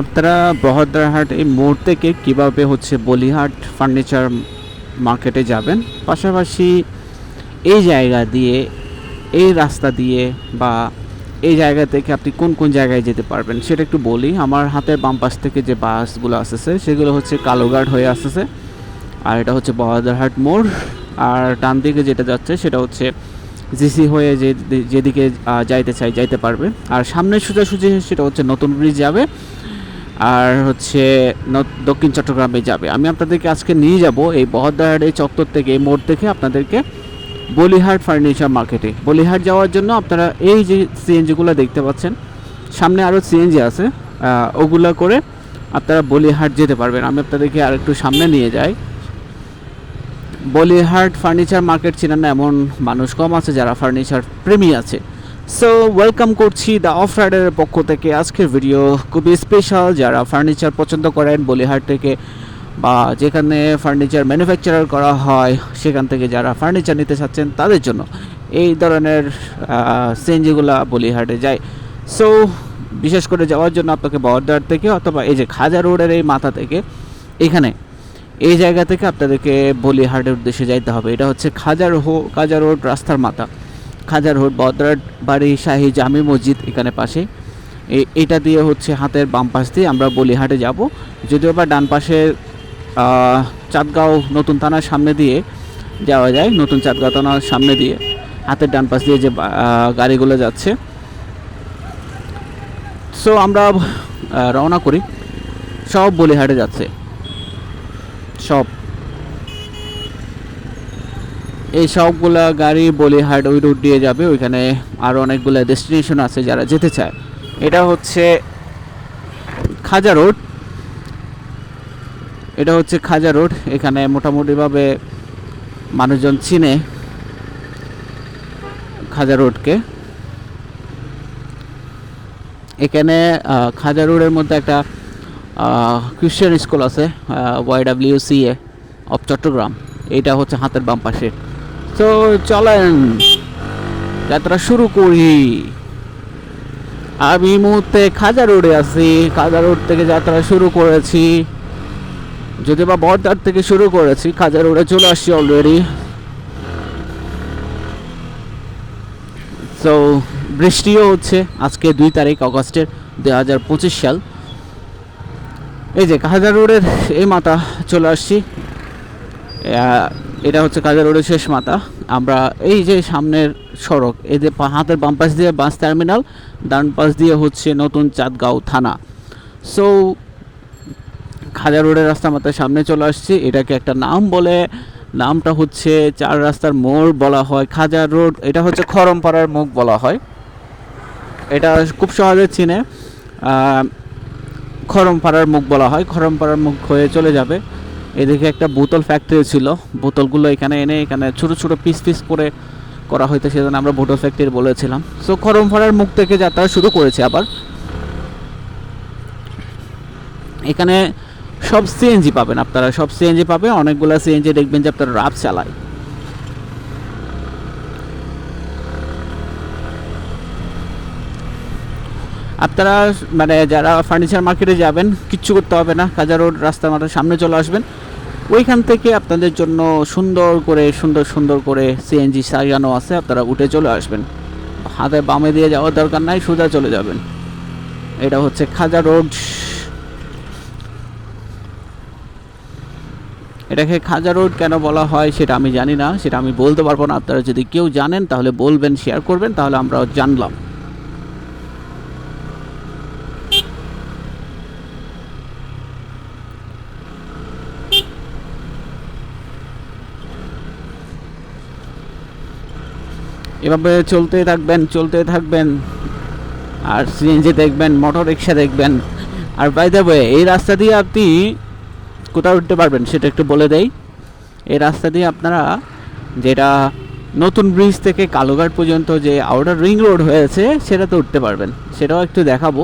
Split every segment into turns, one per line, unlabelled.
আপনারা বহদ্দারহাট এই মোড় থেকে কীভাবে হচ্ছে বলিহাট ফার্নিচার মার্কেটে যাবেন? পাশাপাশি এই জায়গা দিয়ে, এই রাস্তা দিয়ে বা এই জায়গা থেকে আপনি কোন কোন জায়গায় যেতে পারবেন সেটা একটু বলি। আমার হাতের বাম পাশ থেকে যে বাসগুলো আসতেছে সেগুলো হচ্ছে কালোঘাট হয়ে আসতেছে আর এটা হচ্ছে বহদ্দারহাট মোড়। আর ডান দিকে যেটা যাচ্ছে, সেটা হচ্ছে জিসি হয়ে যে, যেদিকে যাইতে চাই, যাইতে পারবে। আর সামনে সোজাসুজি সেটা হচ্ছে নতুন ব্রিজ যাবে। আর হচ্ছে দক্ষিণ চট্টগ্রামে যাবে। আমি আপনাদেরকে আজকে নিয়ে যাব এই বহদ্দারহাট এই চত্বর থেকে, এই মোড় থেকে আপনাদেরকে বলিহাট ফার্নিচার মার্কেটে। বলিহাট যাওয়ার জন্য আপনারা এই যে সিএনজিগুলো দেখতে পাচ্ছেন, সামনে আরও সিএনজি আছে ওগুলা করে আপনারা বলিহাট যেতে পারবেন। আমি আপনাদেরকে আর একটু সামনে নিয়ে যাই। বলিহাট ফার্নিচার মার্কেট চেনেন না এমন মানুষ কম আছে যারা ফার্নিচার প্রেমী আছে। সো ওয়েলকাম করছি দ্য অফ রাইডারের পক্ষ থেকে আজকের ভিডিও খুবই স্পেশাল যারা ফার্নিচার পছন্দ করেন বলিহাট থেকে বা যেখানে ফার্নিচার ম্যানুফ্যাকচারার করা হয়, সেখান থেকে যারা ফার্নিচার নিতে চাচ্ছেন, তাদের জন্য এই ধরনের সিএনজিগুলা বলিহাটে যায়। সো বিশেষ করে যাওয়ার জন্য আপনাকে বহরদার থেকে অথবা এই যে খাজা রোডের এই মাথা থেকে এখানে এই জায়গা থেকে আপনাদেরকে বলিহাটের উদ্দেশ্যে যাইতে হবে। এটা হচ্ছে খাজার হো খাজা রোড রাস্তার মাথা। খাজার রোড বদ্রাট বাড়ি, শাহী জামি মসজিদ এখানে পাশে। এটা দিয়ে হচ্ছে হাতের বাম পাশ দিয়ে আমরা বলিহাটে যাব। যদিও বা ডান পাশে চাঁদগাঁও নতুন থানার সামনে দিয়ে যাওয়া যায়, নতুন চাঁদগাঁও থানার সামনে দিয়ে হাতের ডান পাশ দিয়ে যে গাড়িগুলো যাচ্ছে। সো আমরা রওনা করি। সব বলিহাটে যাচ্ছে। সব। এই সবগুলা গাড়ি বলিহাট ওই রুট দিয়ে যাবে, ওইখানে আরও অনেকগুলো ডেস্টিনেশন আছে যারা যেতে চায়। এটা হচ্ছে খাজা রোড এটা হচ্ছে খাজা রোড এখানে মোটামুটিভাবে মানুষজন চিনে খাজা রোডকে এখানে খাজা রোডের মধ্যে একটা খ্রিশ্চান স্কুল আছে Y W C A of Chittagong এইটা হচ্ছে হাতের বাম পাশে। তো চলেন, যাত্রা শুরু করি। আমি মুহূর্তে খাজা রোডে আছি, খাজা রোড থেকে যাত্রা শুরু করেছি। যদি বা বর্দার থেকে শুরু করেছি, খাজা রোডে চলে আসছি অলরেডি তো বৃষ্টিও হচ্ছে, আজকে দুই তারিখ অগস্টের দুই হাজার পঁচিশ সাল। এই যে কাজা রোডের এই মাথা চলে আসছি। এটা হচ্ছে কাজা রোডের শেষ মাথা। আমরা এই যে সামনের সড়ক, এই যে হাতের বাম পাশ দিয়ে বাস টার্মিনাল, ডান পাশ দিয়ে হচ্ছে নতুন চাঁদগাঁও থানা। সো খাজা রোডের রাস্তা মাথার সামনে চলে আসছি। এটাকে একটা নাম বলে, নামটা হচ্ছে চার রাস্তার মোড় বলা হয়। খাজা রোড, এটা হচ্ছে খরমপাড়ার মুখ বলা হয়। এটা খুব সহজে চিনে। খরমপাড়ার মুখ বলা হয়। খরমপাড়ার মুখ হয়ে চলে যাবে। এদিকে একটা বোতল ফ্যাক্টরি ছিল। বোতলগুলো এখানে এনে এখানে ছোট ছোট পিস পিস করে করা হইতো সেজন্য আমরা বোতল ফ্যাক্টরি বলেছিলাম। সো খরমফাড়ার মুখ থেকে যাত্রা শুরু করেছে আবার। এখানে সব সিএনজি পাবেন আপনারা। সব সিএনজি পাবেন, অনেকগুলো সিএনজি দেখবেন যে আপনারা রাফ চালায়। আপনারা মানে যারা ফার্নিচার মার্কেটে যাবেন, কিচ্ছু করতে হবে না, কাজা রোড রাস্তার মাথার সামনে চলে আসবেন। ওইখান থেকে আপনাদের জন্য সুন্দর করে, সুন্দর সুন্দর করে সিএনজি সাজানো আছে, আপনারা উঠে চলে আসবেন। হাতে বামে দিয়ে যাওয়ার দরকার নাই, সোজা চলে যাবেন। এটা হচ্ছে খাজা রোড। এটাকে খাজা রোড কেন বলা হয় সেটা আমি জানি না, সেটা আমি বলতে পারব না। আপনারা যদি কেউ জানেন, তাহলে বলবেন শেয়ার করবেন, তাহলে আমরা জানলাম। এভাবে চলতে থাকবেন চলতে থাকবেন। আর সিএনজি দেখবেন মোটর রিক্সা দেখবেন। আর বাই দ্য ওয়ে এই রাস্তা দিয়ে আপনি কোথাও উঠতে পারবেন, সেটা একটু বলে দেই। এই রাস্তা দিয়ে আপনারা যেটা নতুন ব্রিজ থেকে কালোঘাট পর্যন্ত যে আউটার রিং রোড হয়েছে, সেটাতে উঠতে পারবেন। সেটাও একটু দেখাবো।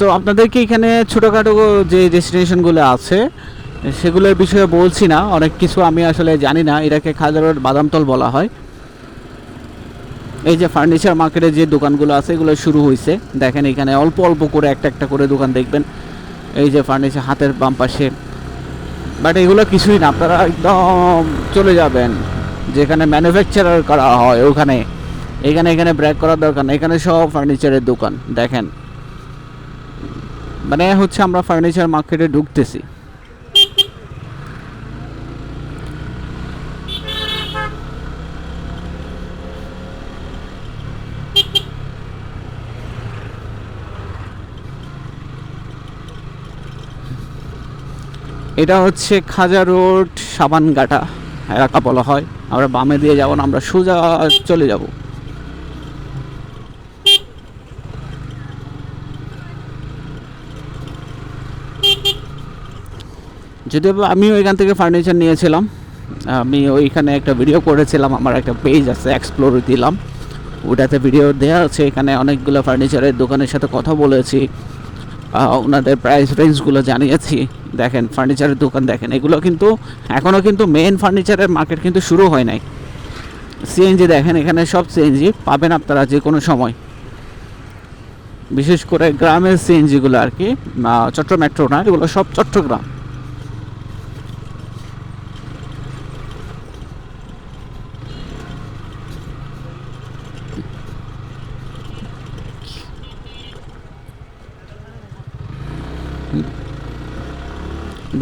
সো আপনাদেরকে এখানে ছোটোখাটো যে ডেস্টিনেশনগুলো আছে, সেগুলোর বিষয়ে বলছি না। অনেক কিছু আমি আসলে জানি না। এটাকে খাজারের বাদামতল বলা হয়। এই যে ফার্নিচার মার্কেটে যে দোকানগুলো আছে, এগুলো শুরু হয়েছে দেখেন এখানে অল্প অল্প করে একটা একটা করে দোকান দেখবেন। এই যে ফার্নিচার হাতের বাম পাশে। বাট এগুলো কিছুই না। আপনারা একদম চলে যাবেন। যেখানে ম্যানুফ্যাকচারার করা হয়, ওখানে। এখানে এখানে ব্রেক করার দরকার এখানে সব ফার্নিচারের দোকান। দেখেন। মানে হচ্ছে আমরা ফার্নিচার মার্কেটে ঢুকতেছি। এটা হচ্ছে খাজা রোড, সাবানঘাটা, এলাকা বলা হয়। আমরা বামে দিয়ে যাব না, আমরা সোজা চলে যাব। যদিও আমিও এখান থেকে ফার্নিচার নিয়েছিলাম আমি ওইখানে একটা ভিডিও করেছিলাম আমার একটা পেজ আছে এক্সপ্লোর দিলাম। ওটাতে ভিডিও দেওয়া আছে এখানে অনেকগুলো ফার্নিচারের দোকানের সাথে কথা বলেছি ওনাদের প্রাইস রেঞ্জগুলো জানিয়েছি। দেখেন ফার্নিচারের দোকান দেখেন এগুলো কিন্তু এখনও কিন্তু মেন ফার্নিচারের মার্কেট কিন্তু শুরু হয় নাই। সিএনজি দেখেন এখানে সব সিএনজি পাবেন আপনারা যে কোনো সময়। বিশেষ করে গ্রামের সিএনজিগুলো আর কি আহ, চট্ট মেট্রো না এগুলো সব চট্টগ্রাম।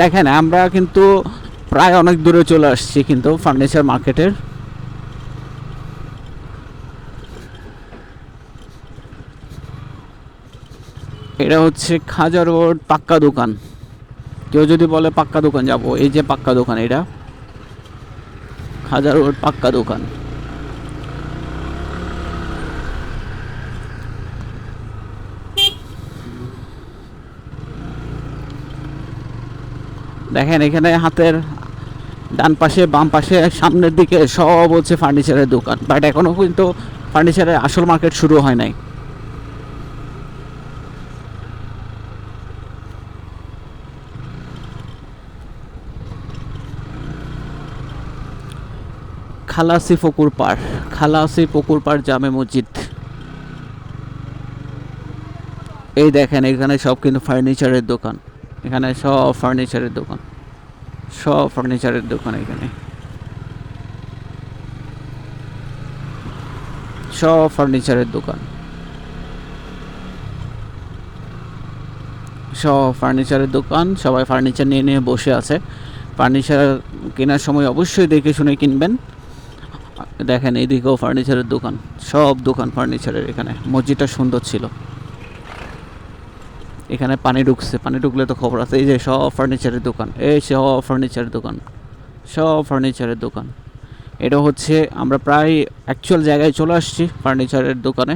দেখেন, আমরা কিন্তু প্রায় অনেক দূরে চলে আসছি কিন্তু ফার্নিচার মার্কেটের এটা হচ্ছে খাজা রোড, পাক্কা দোকান। কেউ যদি বলে পাক্কা দোকান, যাব। এই যে পাক্কা দোকান এটা। খাজা রোড, পাক্কা দোকান। দেখেন, এখানে হাতের ডান পাশে, বাম পাশে, সামনের দিকে সব হচ্ছে ফার্নিচারের দোকান। বাট এখনও কিন্তু ফার্নিচারের আসল মার্কেট শুরু হয় নাই। খালাসি ফকুর পাড় খালাসি পুকুর পাড় জামে মসজিদ। এই দেখেন, এখানে সব কিন্তু ফার্নিচারের দোকান। এখানে সব ফার্নিচারের দোকান। সব ফার্নিচারের দোকান এখানে। সব ফার্নিচারের দোকান। সব ফার্নিচারের দোকান, সবাই ফার্নিচার নিয়ে নিয়ে বসে আছে। ফার্নিচার কেনার সময় অবশ্যই দেখে শুনে কিনবেন। দেখেন, এদিকেও ফার্নিচারের দোকান। সব দোকান ফার্নিচারের এখানে। মসজিদটা সুন্দর ছিল। এখানে পানি ঢুকছে, পানি ঢুকলে তো খবর আছে, এই যে সব ফার্নিচারের দোকান, এই সব ফার্নিচারের দোকান, সব ফার্নিচারের দোকান। এটা হচ্ছে আমরা প্রায় অ্যাকচুয়াল জায়গায় চলে আসছি ফার্নিচারের দোকানে,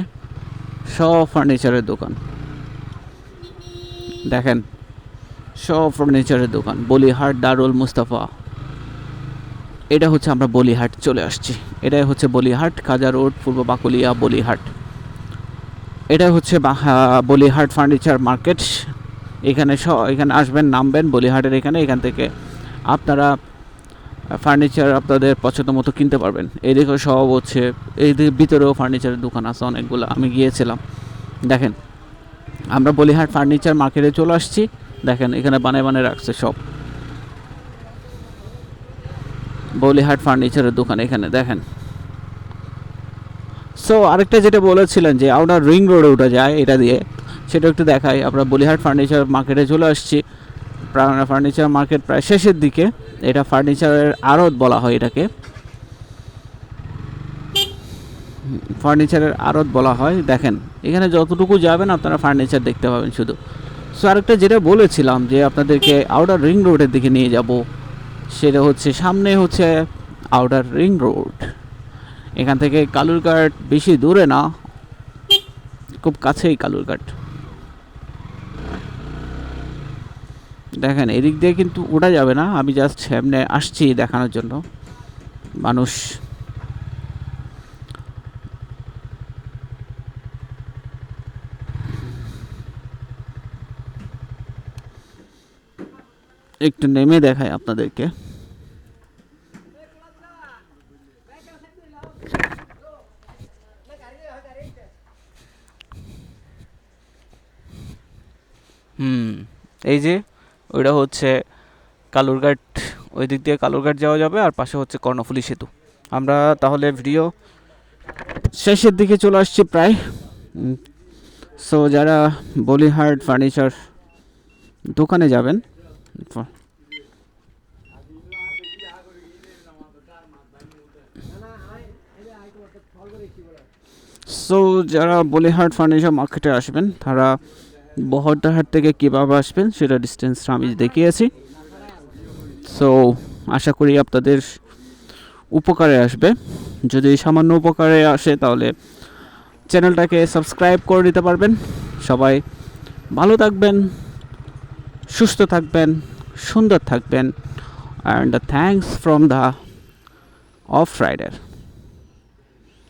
সব ফার্নিচারের দোকান। দেখেন, সব ফার্নিচারের দোকান, বলিহাট, দারুল মুস্তাফা। এটা হচ্ছে আমরা বলিহাট চলে আসছি। এটাই হচ্ছে বলিহাট কাজা রোড, পূর্ব বাকুলিয়া, বলিহাট। এটা হচ্ছে বলিহাট ফার্নিচার মার্কেট। এখানে স এখানে আসবেন, নামবেন বলিহাটের এখানে। এখান থেকে আপনারা ফার্নিচার আপনাদের পছন্দ মতো কিনতে পারবেন। এদিকে সব হচ্ছে এইদিকে ভিতরেও ফার্নিচারের দোকান আছে অনেকগুলো। আমি গিয়েছিলাম। দেখেন, আমরা বলিহাট ফার্নিচার মার্কেটে চলে আসছি। দেখেন, এখানে বানায় বানায় রাখছে সব। বলিহাট ফার্নিচারের দোকান এখানে। দেখেন সো আরেকটা যেটা বলেছিলেন যে আউটার রিং রোডে উঠে যায়, এটা দিয়ে, সেটা একটু দেখাই। আমরা বলিহাট ফার্নিচার মার্কেটে চলে আসছি। ফার্নিচার মার্কেট প্রায় শেষের দিকে। এটা ফার্নিচারের আড়ত বলা হয় এটাকে। ফার্নিচারের আড়ত বলা হয়। দেখেন, এখানে যতটুকু যাবেন আপনারা ফার্নিচার দেখতে পাবেন শুধু। সো আরেকটা যেটা বলেছিলাম যে আপনাদেরকে আউটার রিং রোডের দিকে নিয়ে যাব, সেটা হচ্ছে সামনে হচ্ছে আউটার রিং রোড এখান থেকে কালুরঘাট বেশি দূরে না, খুব কাছেই কালুরঘাট। দেখেন, এদিক দিয়ে কিন্তু ওঠা যাবে না, আমি জাস্ট সামনে আসছি দেখানোর জন্য। মানুষ। একটু নেমে দেখায় আপনাদেরকে। হুম। এই যে, ওইটা হচ্ছে কালুরঘাট, ওই দিক দিয়ে কালুরঘাট যাওয়া যাবে আর পাশে হচ্ছে কর্ণফুলী সেতু। আমরা তাহলে ভিডিও শেষের দিকে চলে আসছি প্রায়। সো যারা বলিহার্ড ফার্নিচার দোকানে যাবেন সো যারা বলিহাট ফার্নিচার মার্কেটে আসবেন, তারা বহরদাহাট থেকে কীভাবে আসবেন সেটা ডিস্টেন্সটা আমি দেখিয়েছি। সো আশা করি আপনাদের উপকারে আসবে। যদি সামান্য উপকারে আসে তাহলে চ্যানেলটাকে সাবস্ক্রাইব করে দিতে পারবেন। সবাই ভালো থাকবেন, সুস্থ থাকবেন, সুন্দর থাকবেন। And thanks from the Off Rider